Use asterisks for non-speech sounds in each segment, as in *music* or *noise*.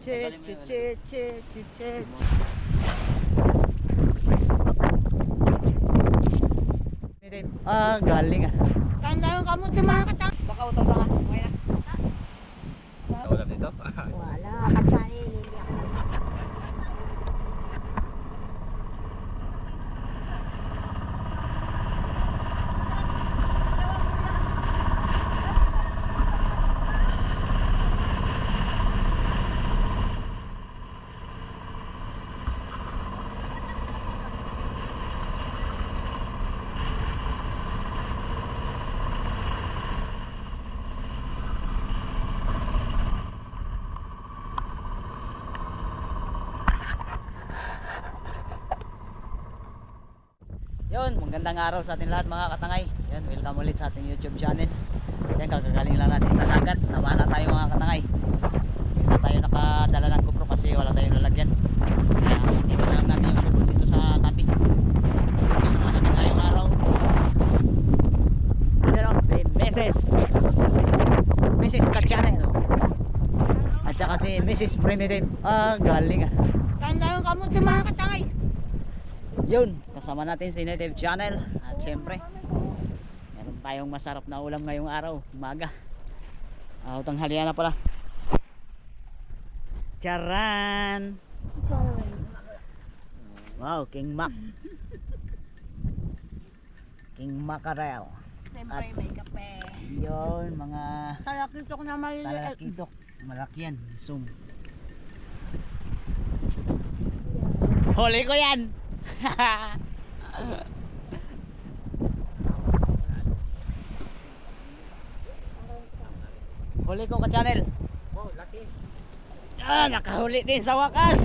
che che che che che che Ah, galing ah. Tanda yung kamot yung mga katang. Baka utang ka. Okay na. Ulam nito? Wala, *laughs* kapsani. Hindi ako nag- Yun, magandang araw sa ating lahat mga katangay. Yan, welcome ulit sa ating YouTube channel. Yan, kagagaling lang natin sa dagat. Namana tayo mga katangay. Hindi na tayo nakadala ng GoPro kasi wala tayong lalagyan. Kaya hindi na lang natin yung GoPro dito sa tabi. Kasama natin ngayong araw. Yan o, si Mrs. Mrs. Ka-channel. At saka si Mrs. Primitive. Ah, galing ah. Yung kamot yung mga katangay. Yun, kasama natin si Native Channel at siyempre meron tayong masarap na ulam ngayong araw, umaga. Ah, tanghalian na pala. Charan! Wow, King Mac. King Mackerel. Siyempre may kape. Yun, mga Talakitok na maliliit. talakitok. Malaki yan, zoom. Huli ko yan! *laughs* Huli ko ka channel. Oh, laki. Ah, nakahuli din sa wakas.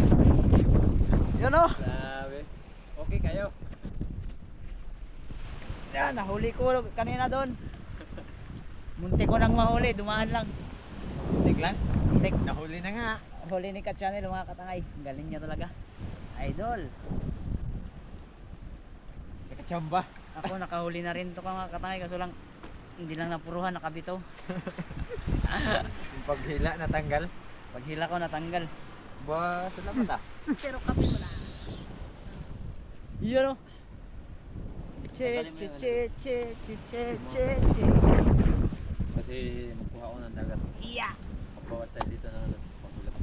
Yun oh. Grabe. Okay kayo. Yan, nahuli ko kanina doon. Munti ko nang mahuli, dumaan lang. Tik lang. Tik. Nahuli na nga. Huli ni ka channel mga katangay. Galing niya talaga. Idol. Nakachamba. Ako nakahuli na rin to ka mga katangay kaso lang hindi lang napuruhan, nakabitaw. Yung paghila natanggal. Pag hila ko natanggal. Ba, salamat *laughs* ah. Pero kape ko lang. Yun oh. Che che che che che che che che. Kasi magkuha ko ng dagat. Yeah. Pagbawas tayo dito na pagulap.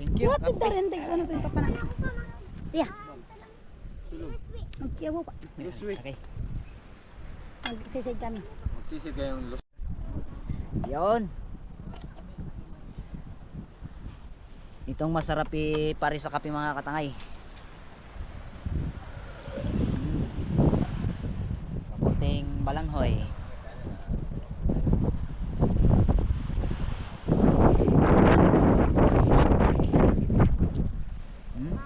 Thank you. What ito rin? Tingnan ano yung papanan. Yeah. Tulog. Magkiyaw pa. Okay. Magsisid kami. Magsisid kayong los. Yun. Itong masarap eh, pare sa kape mga katangay. Kaputing balanghoy. Hmm?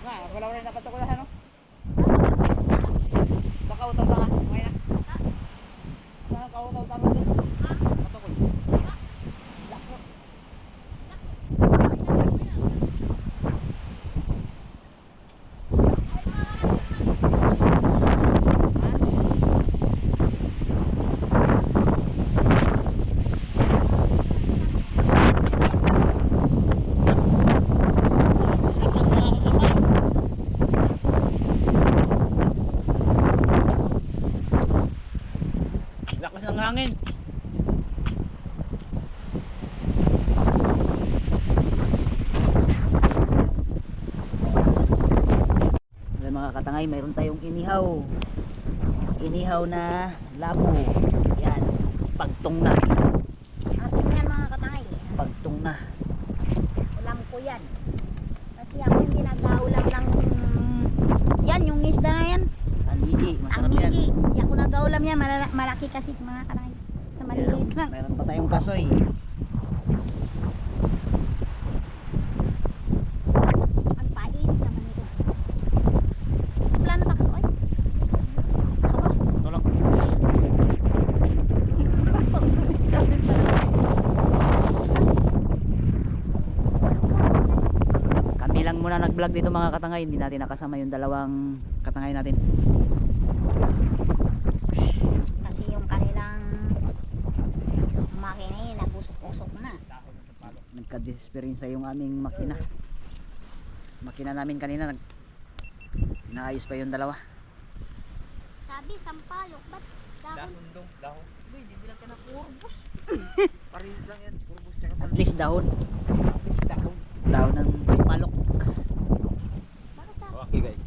Nga, wala wala na katukulahan no? Baka utaw ka nga, okay na. Baka kautaw ka doon. Katukul. Lako. Lakas ng hangin. Ayan mga katangay, mayroon tayong inihaw. Inihaw na labo. Yan, pagtong na. Atin yan mga katangay. Pagtong na. Ulam ko yan. Kasi ako hindi nag-aulam ng... Yan, yung isda na yan. Tanigi, Ang masarap yan. higi. Hindi ako nag-aulam yan. Malala- malaki kasi mga katangay. Sa maliliit lang. Mayroon pa tayong kasoy. Ang pait muna nag-vlog dito mga katangay, hindi natin nakasama yung dalawang katangay natin. Kasi yung kanilang makina eh, nagusok-usok na. Nagka-disperyensa yung aming makina. Makina namin kanina nag naayos pa yung dalawa. Sabi, sampalok, ba't dahon? dong, dahon. Uy, dibilang ka na purbos. *laughs* Parehas lang yan. Purbos tsaka At least dahon. dahon. Dahon ng palok. Okay guys.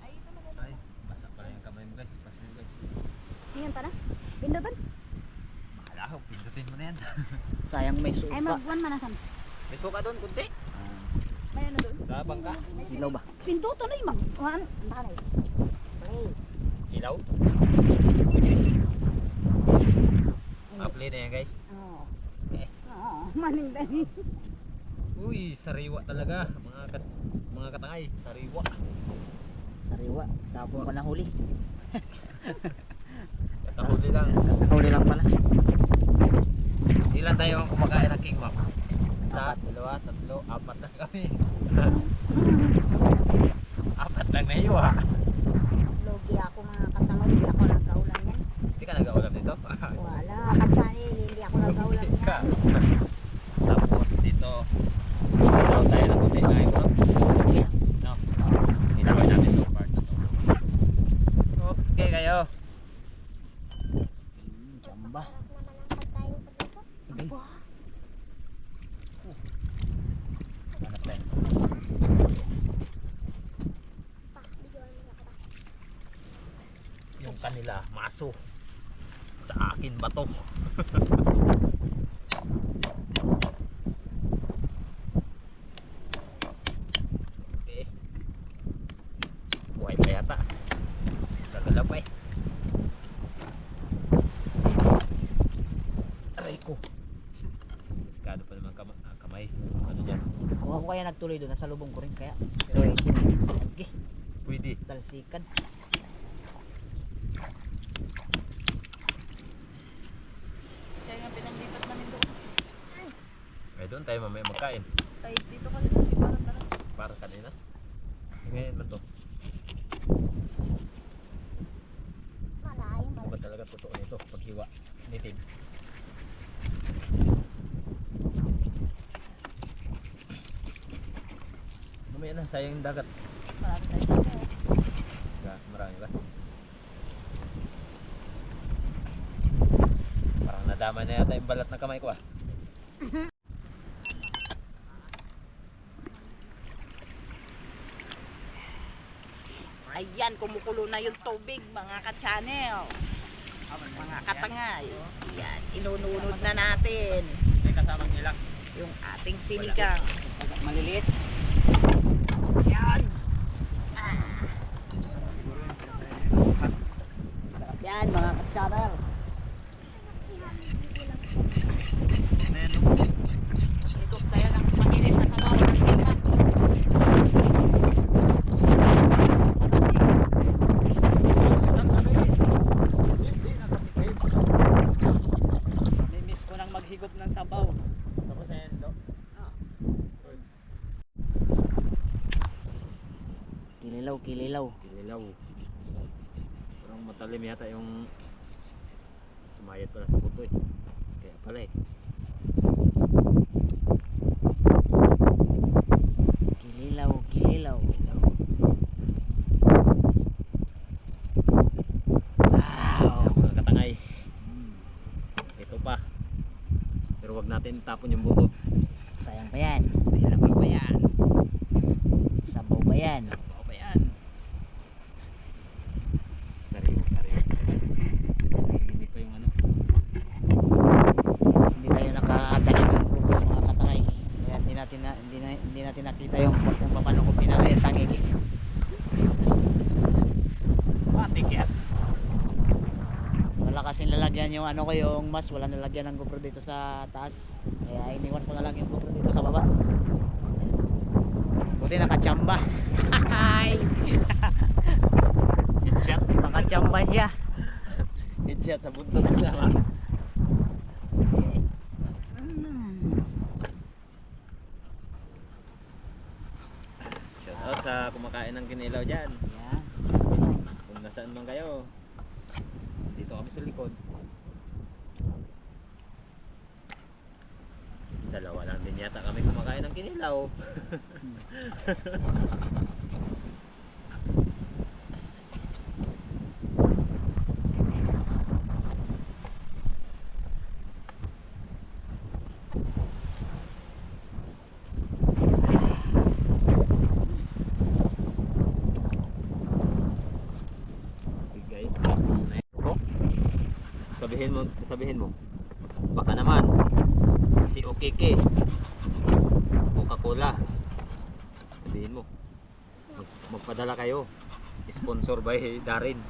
Ay, ito na Ay, basa pala yung kamay mo guys. Basa mo guys. Ngayon pa na? Pindutan? Bahala ko, pindutin mo na yan. *laughs* Sayang may suka. Ay, mag-one manasan. May suka doon, kunti. Ah, May ano doon? Sa bangka. ilaw ba? Pinduto na yung mag-one. Baka na eh. Play. Ilaw. Apply na yan guys. Oo. Eh. Oo, maning dani. Uy, sariwa talaga. Mga kat mga katangay, sariwa. Sariwa. Tapong ka na huli. *laughs* Katahuli lang. Huli lang pala. Ilan tayo ang kumakain ng king map? Isa, dalawa, tatlo, apat lang kami. *laughs* apat lang na iyo ha. Logi ako mga kasama. Hindi ako nagkaulan yan. Hindi ka nag-aulam dito? Wala. Kapsani, hindi ako ka. yan. Tapos dito, dito tayo ng kunti na ko. No? Hinawin natin itong part na to. Okay kayo. Hmm, Chamba. Hanap tayo. Kanila, maso. Sa akin ba to? *laughs* okay. Buhay pa yata. Gagalaw pa eh. Aray ko. Kado pa naman kama, ah, kamay. Ano dyan? Kung ako kaya nagtuloy doon, nasa lubong ko rin kaya. Pero eh, sige, Pwede. talsikan. Kaya nga pinanglipat namin doon. Tayo mamaya magkain. Ay, dito ka dito. Parang parang. Para kanina. Ngayon ba to? Malayo. Ano ba talaga totoo nito? Paghiwa. Nitin. Mamaya na, sayang yung dagat. Marami tayo dito. Ga, marami ba? Parang nadama na yata yung balat ng kamay ko ah. *laughs* Ayan, kumukulo na yung tubig, mga ka-channel. Mga katangay. Yan, inununod na natin May kasamang nilak. yung ating sinigang. Maliliit. Yan. Sarap yan mga ka-channel. Ito tayo ng mainit na sabaw. Mainit na. Namimiss ko nang maghigop ng sabaw. Tapos na yan, no? Kililaw, kililaw. Kililaw. Parang matalim yata yung sumayat pala sa buto eh. Kaya pala eh. Kililaw, kililaw. Wow. Ayan, mga katangay. Ito pa. Pero wag natin tapon yung buto. Sayang pa yan. Ayan pa pa yan. Sabaw pa yan. Sabaw pa yan. Sariwa, sariwa. Hindi pa yung ano. Hindi tayo nakadala ng grupo mga katangay. Kaya hindi natin na, hindi, na, hindi natin nakita yung kung paano ko pinalay ang tangigi. Patik yan. Wala kasing lalagyan yung ano ko yung mas wala nalagyan ng GoPro dito sa taas. Kaya iniwan ko na lang yung GoPro dito sa baba. Buti nakachamba. Hi! *laughs* Headshot. nakachamba siya. Headshot sa buntot na sama. out kumakain ng kinilaw dyan. Yan. Kung nasaan man kayo. Dito kami sa likod. Dalawa lang din yata kami kumakain ng kinilaw. *laughs* Okay guys, ko. Sabihin mo, sabihin mo. Baka naman si Okeke. Coca-Cola. Sabihin mo. Mag, magpadala kayo. Sponsor by Darin. *laughs*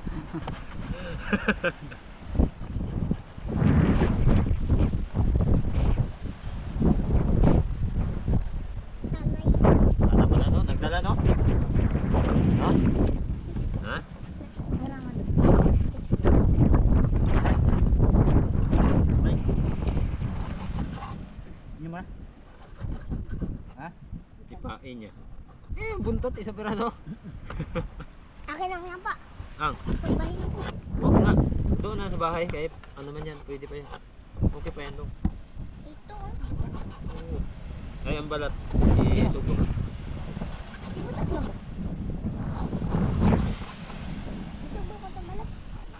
Nanay, Ano pala no? Nagdala no? Ha? Ha? marangan. May? Ano mo? Ha? Ipain niya. Eh, buntot isa pirado. *laughs* Akin ang yan pa. Ang, Pagbahin ako. wag na. Doon na sa bahay. Kahit ano man yan, pwede pa yan. Okay pa yan doon. Ito. Oo. Ay, ang balat. Isubo na. Ito tatlo. Ito ba ko balat?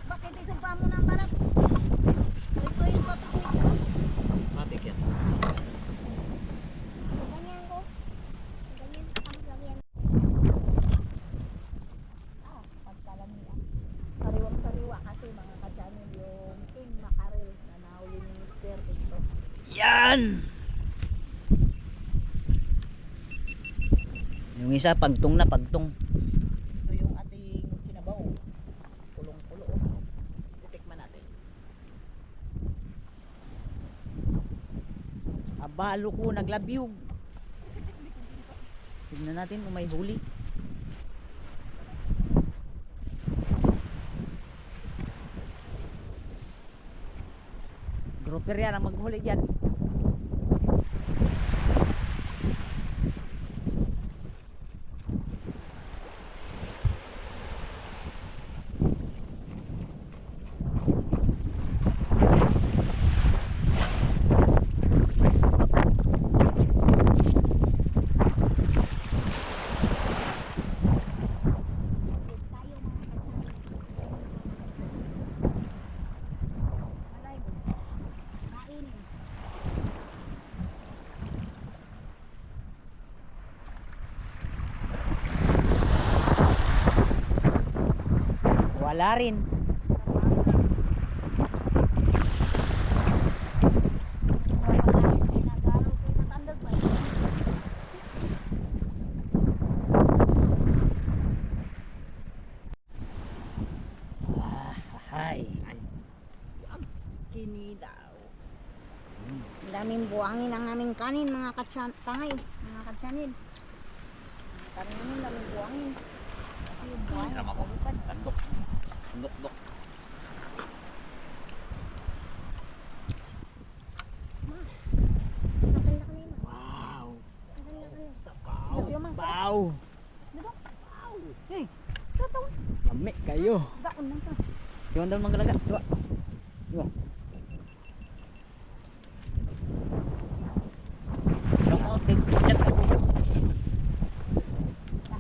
Bakit isumpa mo ng balat? Ito yung patuloy. Matik yan. Ganyan ko. Ganyan. Ang lagyan. Ah, pagkalamian. Sariwang sariwa kasi mga kadyanin yung king makarel na nahuli ni Mr. Ito. Yan! Yung isa, pagtong na, pagtong. Ito yung ating sinabaw. Kulong-kulo. Titikman natin. Abalo ko, naglabyog. Tignan natin kung may huli. Grouper yan ang maghuli dyan. Tayo mga kadyanin. Malay mo. Kainin. Wala rin. Ah, hay. Kinilaw. Ang daming buhangin ang aming kanin, mga katsan tangay, mga katsanin. Kanin namin, daming buhangin. Ako. Kalipad. Sandok. Sandok, dok. Nakanda ka na yun. Wow. Sabaw. Sabaw. Diba? Hey, lami kayo. Daon lang to. Yung daw manggalaga. Diba? Diba? Yung outing. Chat ako.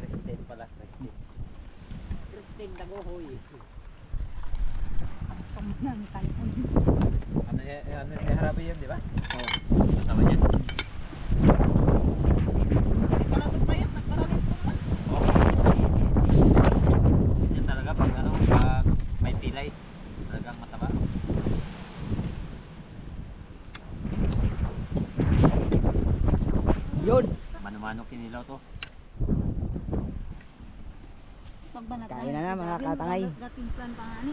Christine pala. Christine. Christine Dagohoy. Kamunan, kanin. Ano eh, ano eh, harabi yun, di ba? Oo. Kasama niya. Hindi pala ito payat. Nagmaraming tuman. Oo. Yan talaga pag ano, pag may pilay. Talagang mataba. Yun. Mano-mano kinilaw to. Pagbanat Kain na mga katangay. Dating plan pa nga ni.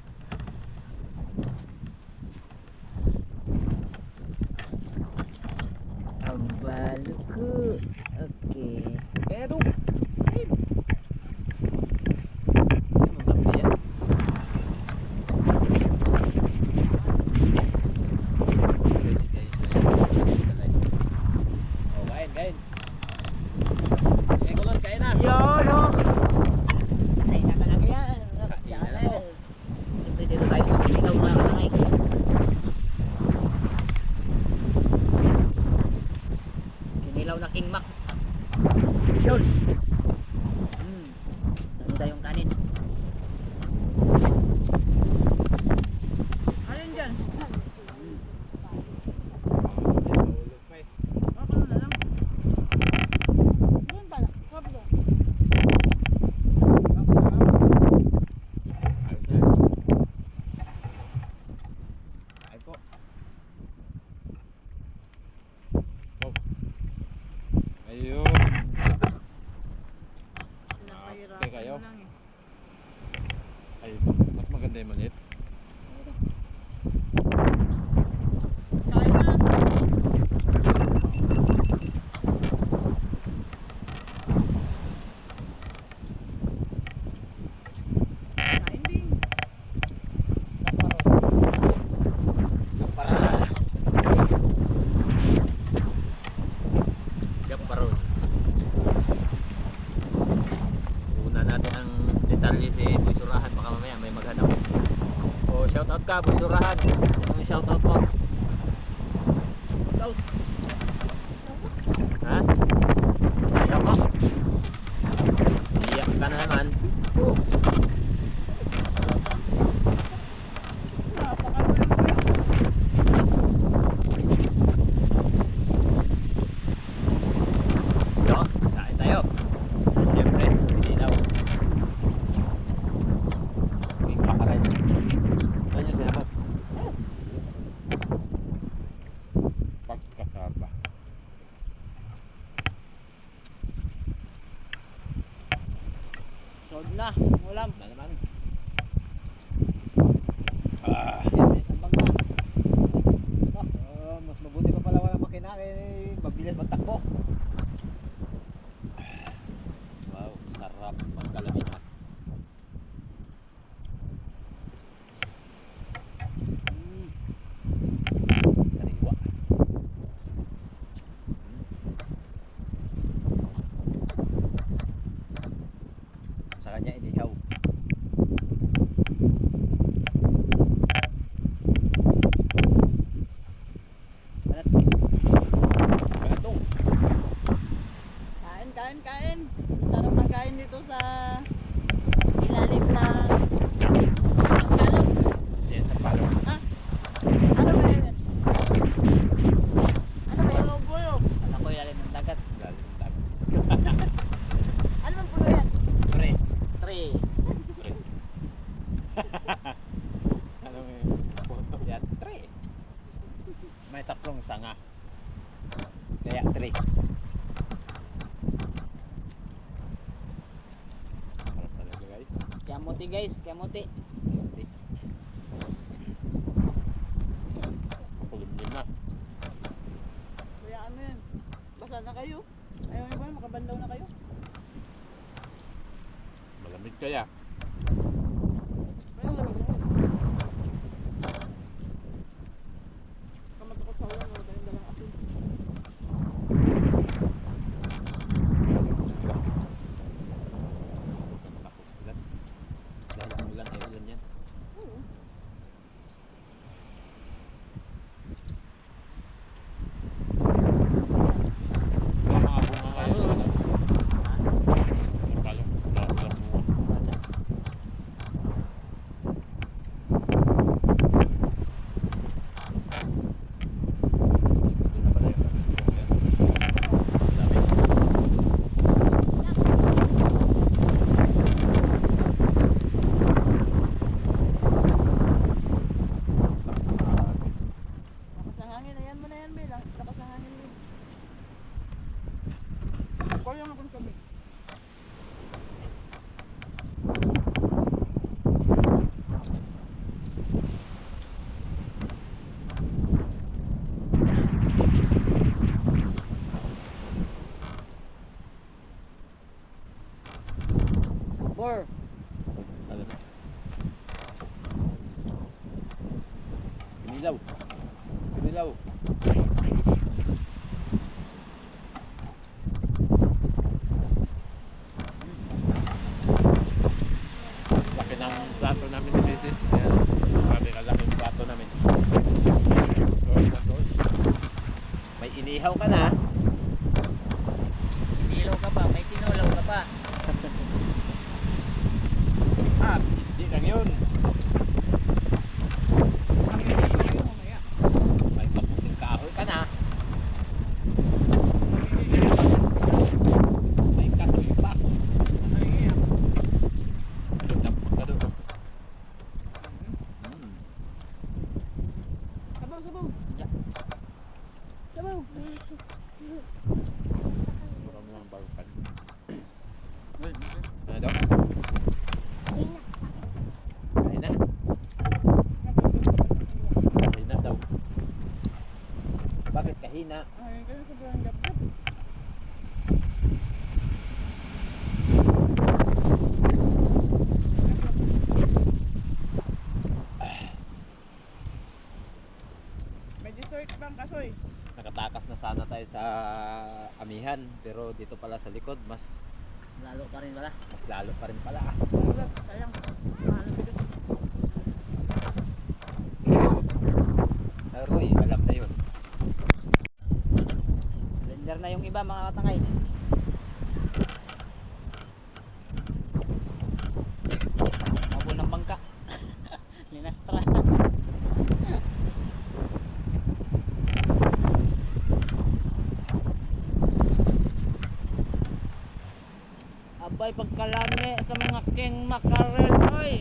Busurahan baka mamaya may maghanap. Oh, so shout out ka Busurahan ano yung shout out mo shout mabilis magtakbo kamote guys. Kamote. talaga. Pinilaw. Pinilaw. Mura mo. Ano daw? Kain na. Daw. Bakit kahina? Ay, kaya sobrang gap-gap. May dessert bang kasoy? Nakatakas na sana tayo sa amihan pero dito pala sa likod mas Lalo pa rin pala. mas lalo pa rin pala ah. Sayang. Roy, alam na yun. Blender na yung iba mga katangay. Mabo ng bangka. Linastra. Abay pagkalami sa mga king makarel oy.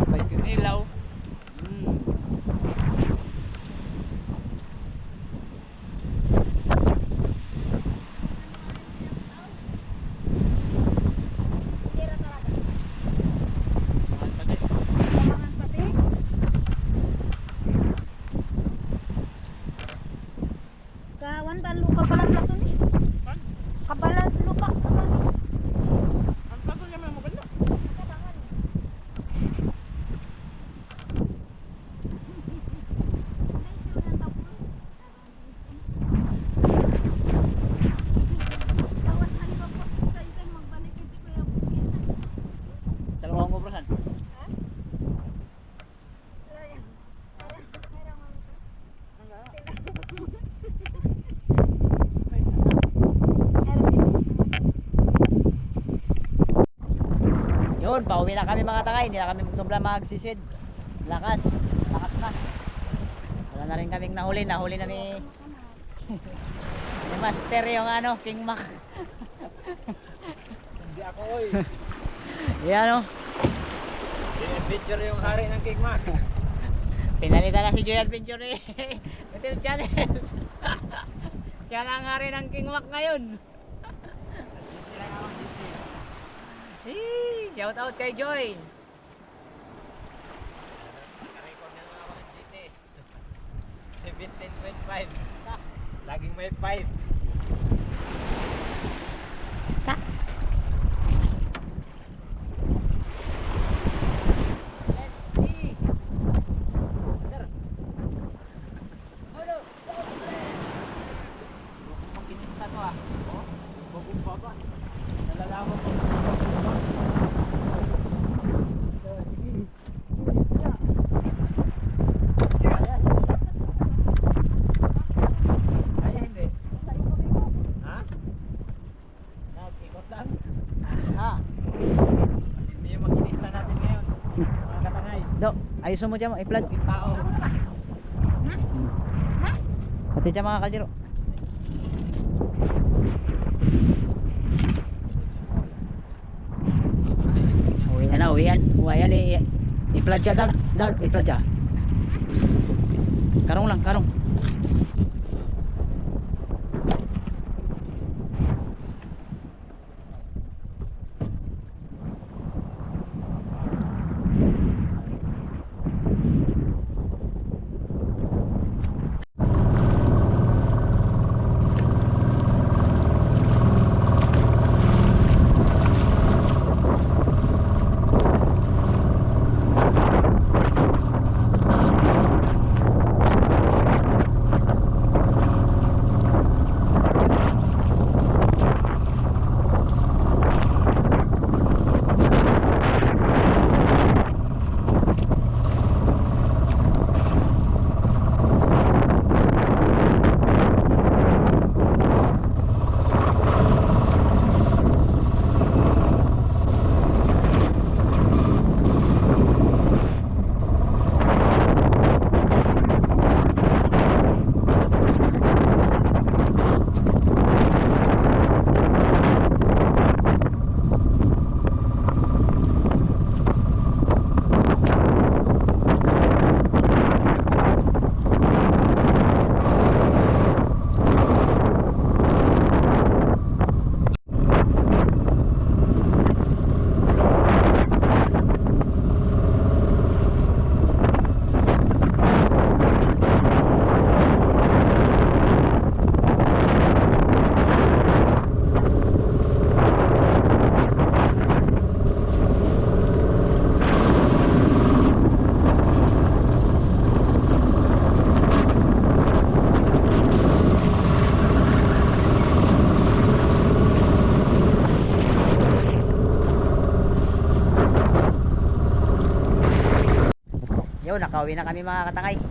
Abay yung ilaw. Mm. Tira talaga. Mahal pa din. Kamangan pati. Kawan ba lupa pala plato ni? Kan? Kabalan lupa kabalan. Ang plato niya may maganda. Kabangan. Dalawang kubrasan. Yun, pauwi na kami mga tangay. Hindi na kami magtubla magsisid. Lakas. Lakas na. Wala na rin kaming nahuli. Nahuli na ni, *laughs* ni Master yung ano, King Mac. Hindi ako oy. *laughs* Yan o. Picture yung hari ng King Mac. *laughs* Pinalitan na si Joy Adventure eh. YouTube channel. Siya na ang hari ng King Mac ngayon. Hey, shout out kay Joy. Nakarecord na nga ako ng GT. 17.5. Laging may 5. Let's see. Sir. Ano? Makinista to ah. Oh, bagong baba. Nalalaman ko. Ay, hindi. Ha? Nag-ikot lang. Ha? Hindi yung makinista natin ngayon. Mga katangay. Do, ayusin mo dyan, i-plug. Tao. Pati dyan mga kajiro. Uwi na na, uwi yan. Uwi yan, i- i-plug siya, Dart. Dart, i-plug siya. Karong lang, karong. Yun, nakauwi na kami mga katangay.